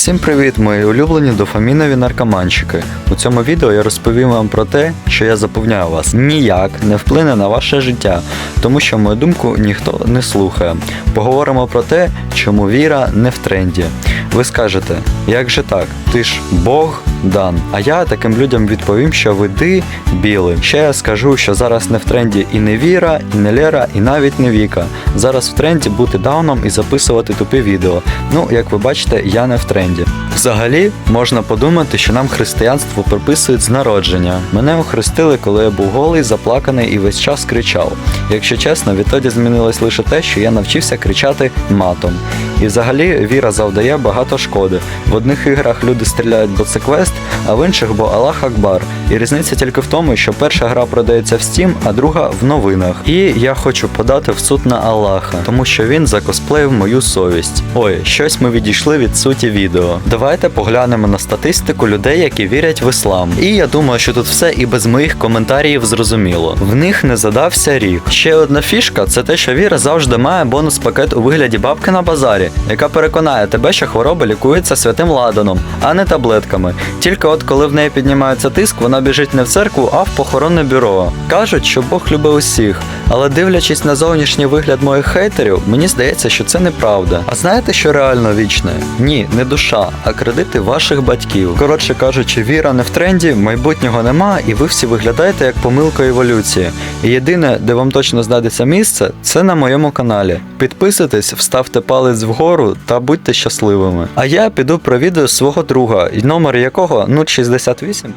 Усім привіт, мої улюблені дофамінові наркоманчики. У цьому відео я розповім вам про те, що я запевняю вас, ніяк не вплине на ваше життя, тому що мою думку ніхто не слухає. Поговоримо про те, чому віра не в тренді. Ви скажете, як же так? Ти ж Бог дан. А я таким людям відповім, що ви ди біли. Ще я скажу, що зараз не в тренді і не віра, і не Лера, і навіть не Віка. Зараз в тренді бути дауном і записувати тупі відео. Ну, як ви бачите, я не в тренді. Взагалі, можна подумати, що нам християнство приписують з народження. Мене охрестили, коли я був голий, заплаканий і весь час кричав. Якщо чесно, відтоді змінилось лише те, що я навчився кричати матом. І взагалі віра завдає багато шкоди. В одних іграх люди стріляють, бо це квест, а в інших, бо Аллах Акбар. І різниця тільки в тому, що перша гра продається в Steam, а друга в новинах. І я хочу подати в суд на Аллаха, тому що він закосплеїв мою совість. Ой, щось ми відійшли від суті відео. Давайте поглянемо на статистику людей, які вірять в іслам. І я думаю, що тут все і без моїх коментарів зрозуміло. В них не задався рік. Ще одна фішка це те, що віра завжди має бонус пакет у вигляді бабки на базарі, яка переконає тебе, що хвороба лікується святим ладаном, а не таблетками. Тільки от коли в неї піднімається тиск, вона біжить не в церкву, а в похоронне бюро. Кажуть, що Бог любить усіх, але дивлячись на зовнішній вигляд моїх хейтерів, мені здається, що це неправда. А знаєте, що реально вічне? Ні, не душа, а кредити ваших батьків. Коротше кажучи, віра не в тренді, майбутнього нема, і ви всі виглядаєте як помилка еволюції. І єдине, де вам точно знайдеться місце, це на моєму каналі. Підписуйтесь, вставте палець вгору та будьте щасливими. А я піду провідаю свого друга, номер якого 068